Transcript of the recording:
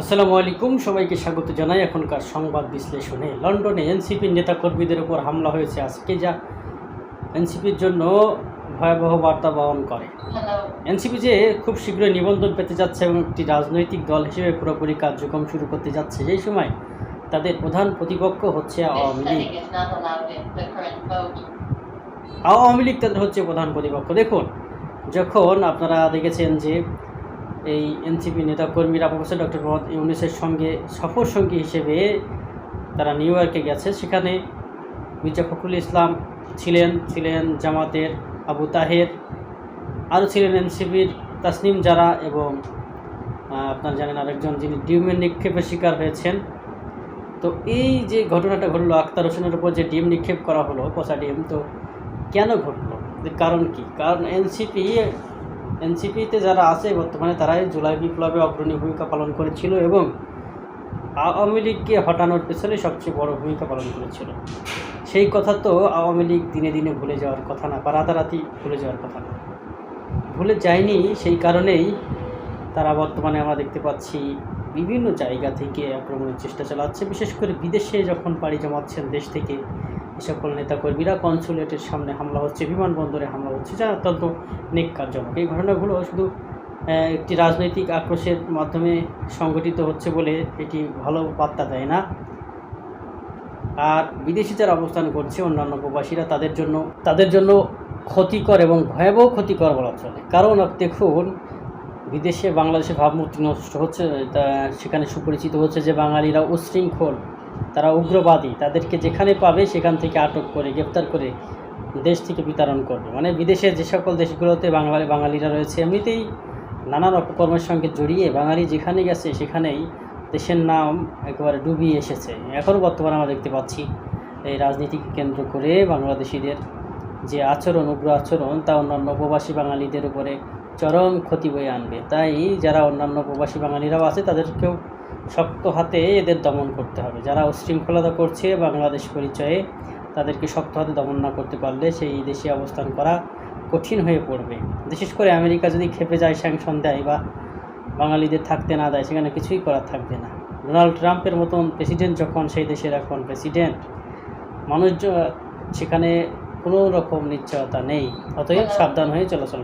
আসসালামু আলাইকুম সবাইকে স্বাগত জানাই এখনকার সংবাদ বিশ্লেষণে। লন্ডনে এনসিপির নেতাকর্মীদের উপর হামলা হয়েছে আজকে যা এনসিপির জন্য ভয়াবহ বার্তা বহন করে। এনসিপি যে খুব শীঘ্রই নিবন্ধন পেতে যাচ্ছে এবং একটি রাজনৈতিক দল হিসেবে পুরোপুরি কার্যক্রম শুরু করতে যাচ্ছে। সেই সময় তাদের প্রধান প্রতিপক্ষ হচ্ছে আওয়ামী লীগ. আওয়ামী লীগ তাদের হচ্ছে প্রধান প্রতিপক্ষ। দেখুন যখন আপনারা দেখেছেন যে এই এনসিপি নেতাকর্মীরা প্রফেসর ডক্টর মোহাম্মদ ইউনুসের সঙ্গে, সফর সঙ্গী হিসেবে তারা নিউ ইয়র্কে গেছে। সেখানে মির্জা ফখরুল ইসলাম ছিলেন ছিলেন জামাতের আবু তাহের। আরও ছিলেন এনসিপির তাসনিম জারা এবং আপনারা জানেন আরেকজন যিনি ডিউমের নিক্ষেপের শিকার হয়েছেন। তো এই যে ঘটনাটা ঘটলো, আক্তার হোসেনের উপর যে ডিম নিক্ষেপ করা হলো, পচা ডিম তো কেন ঘটলো? কারণ কি? কারণ এনসিপি এনসিপিতে যারা আছে বর্তমানে তারাই জুলাই বিপ্লবে অগ্রণী ভূমিকা পালন করেছিল এবং আওয়ামী লীগকে হটানোর পেছনে সবচেয়ে বড় ভূমিকা পালন করেছিল। সেই কথা তো আওয়ামী লীগ দিনে দিনে ভুলে যাওয়ার কথা না, বা রাতারাতি ভুলে যাওয়ার কথা না। ভুলে যায়নি, সেই কারণেই তারা বর্তমানে আমরা দেখতে পাচ্ছি বিভিন্ন জায়গা থেকে আক্রমণের চেষ্টা চালাচ্ছে। বিশেষ করে বিদেশে যখন পাড়ি জমাচ্ছেন দেশ থেকে সকল নেতাকর্মীরা কনসুলেটের সামনে হামলা হচ্ছে, বিমানবন্দরে হামলা হচ্ছে, যা অত্যন্ত নেককারজনক এই ঘটনাগুলো শুধু একটি রাজনৈতিক আক্রোশের মাধ্যমে সংগঠিত হচ্ছে বলে এটি ভালো বার্তা দেয় না। আর বিদেশি যারা অবস্থান করছে, অন্যান্য প্রবাসীরা তাদের জন্য তাদের জন্য ক্ষতিকর এবং ভয়াবহ ক্ষতিকর বলা চলে। কারণ দেখুন, বিদেশে বাংলাদেশে ভাবমূর্তি নষ্ট হচ্ছে সেখানে সুপরিচিত হচ্ছে যে বাঙালিরা উশৃঙ্খল তারা উগ্রবাদী। তাদেরকে যেখানে পাবে সেখান থেকে আটক করে, গ্রেপ্তার করে দেশ থেকে বিতরণ করবে। মানে বিদেশের যে সকল দেশগুলোতে বাঙালি, বাঙালিরা রয়েছে, এমনিতেই নানান অপকর্মের সঙ্গে জড়িয়ে বাঙালি যেখানে গেছে সেখানেই দেশের নাম একেবারে ডুবিয়ে এসেছে। এখনও বর্তমানে আমরা দেখতে পাচ্ছি, এই রাজনীতিকে কেন্দ্র করে বাংলাদেশিদের যে আচরণ, উগ্র আচরণ, তা অন্যান্য প্রবাসী বাঙালিদের উপরে চরম ক্ষতি বয়ে আনবে। তাই যারা অন্যান্য প্রবাসী বাঙালিরাও আছে, তাদেরকেও শক্ত হাতে এদের দমন করতে হবে। যারা উশৃঙ্খলতা করছে, বাংলাদেশ পরিচয়ে তাদেরকে শক্ত হাতে দমন না করতে পারলে সেই দেশে অবস্থান করা কঠিন হয়ে পড়বে। বিশেষ করে আমেরিকা যদি খেপে যায় স্যাংশন দেয় বা বাঙালিদের থাকতে না দেয়, সেখানে কিছুই করার থাকবে না। ডোনাল্ড ট্রাম্পের মতন প্রেসিডেন্ট যখন সেই দেশের এখন প্রেসিডেন্ট মানুষ সেখানে কোনো রকম নিশ্চয়তা নেই, অতএব সাবধান হয়ে চলাচল